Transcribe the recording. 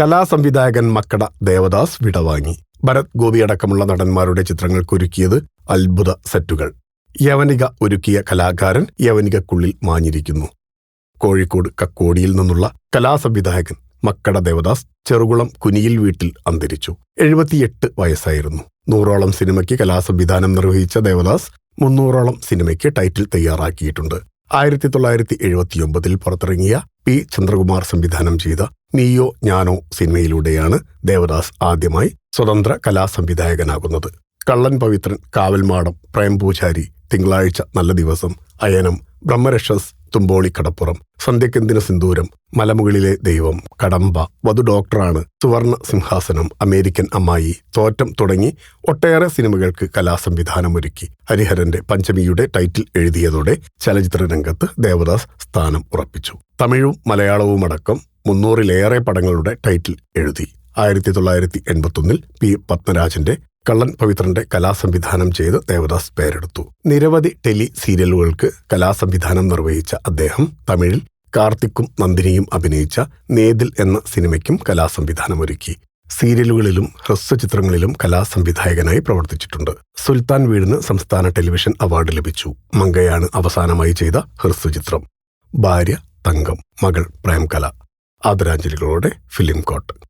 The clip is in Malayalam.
കലാസംവിധായകൻ മക്കട ദേവദാസ് വിടവാങ്ങി. ഭരത് ഗോപി അടക്കമുള്ള നടന്മാരുടെ ചിത്രങ്ങൾക്കൊരുക്കിയത് അത്ഭുത സെറ്റുകൾ. യവനിക ഒരുക്കിയ കലാകാരൻ യവനികക്കുള്ളിൽ മാഞ്ഞിരിക്കുന്നു. കോഴിക്കോട് കക്കോടിയിൽ നിന്നുള്ള കലാസംവിധായകൻ മക്കട ദേവദാസ് ചെറുകുളം കുനിയിൽ വീട്ടിൽ അന്തരിച്ചു. എഴുപത്തിയെട്ട് വയസ്സായിരുന്നു. നൂറോളം സിനിമയ്ക്ക് കലാസംവിധാനം നിർവഹിച്ച ദേവദാസ് മുന്നൂറോളം സിനിമയ്ക്ക് ടൈറ്റിൽ തയ്യാറാക്കിയിട്ടുണ്ട്. ആയിരത്തി തൊള്ളായിരത്തി എഴുപത്തിയൊമ്പതിൽ പുറത്തിറങ്ങിയ പി ചന്ദ്രകുമാർ സംവിധാനം ചെയ്ത നീയോ ഞാനോ സിനിമയിലൂടെയാണ് ദേവദാസ് ആദ്യമായി സ്വതന്ത്ര കലാസംവിധായകനാകുന്നത്. കള്ളൻ പവിത്രൻ കാവൽമാടം പ്രേംപൂജാരി തിങ്കളാഴ്ച നല്ല ദിവസം അയനം ബ്രഹ്മരക്ഷസ് തുമ്പോളി കടപ്പുറം സന്ധ്യക്കെന്തിന് സിന്ദൂരം മലമുകളിലെ ദൈവം കടമ്പ വധു ഡോക്ടറാണ് സുവർണ സിംഹാസനം അമേരിക്കൻ അമ്മായി തോറ്റം തുടങ്ങി ഒട്ടേറെ സിനിമകൾക്ക് കലാസംവിധാനമൊരുക്കി. ഹരിഹരന്റെ പഞ്ചമിയുടെ ടൈറ്റിൽ എഴുതിയതോടെ ചലച്ചിത്ര രംഗത്ത് ദേവദാസ് സ്ഥാനം ഉറപ്പിച്ചു. തമിഴും മലയാളവുമടക്കം മുന്നൂറിലേറെ പടങ്ങളുടെ ടൈറ്റിൽ എഴുതി. ആയിരത്തി തൊള്ളായിരത്തി എൺപത്തൊന്നിൽ പി പത്മരാജന്റെ കള്ളൻ പവിത്രന്റെ കലാസംവിധാനം ചെയ്ത് ദേവദാസ് പേരെടുത്തു. നിരവധി ടെലി സീരിയലുകൾക്ക് കലാസംവിധാനം നിർവഹിച്ച അദ്ദേഹം തമിഴിൽ കാർത്തിക്കും നന്ദിനിയും അഭിനയിച്ച നേതിൽ എന്ന സിനിമയ്ക്കും കലാസംവിധാനമൊരുക്കി. സീരിയലുകളിലും ഹ്രസ്വചിത്രങ്ങളിലും കലാസംവിധായകനായി പ്രവർത്തിച്ചിട്ടുണ്ട്. സുൽത്താൻ വീടിന് സംസ്ഥാന ടെലിവിഷൻ അവാർഡ് ലഭിച്ചു. മങ്കയാണ് അവസാനമായി ചെയ്ത ഹ്രസ്വചിത്രം ഭാര്യ തങ്കം മകൾ പ്രേംകല. ആദരാഞ്ജലികളോടെ ഫിലിം കോട്ട്.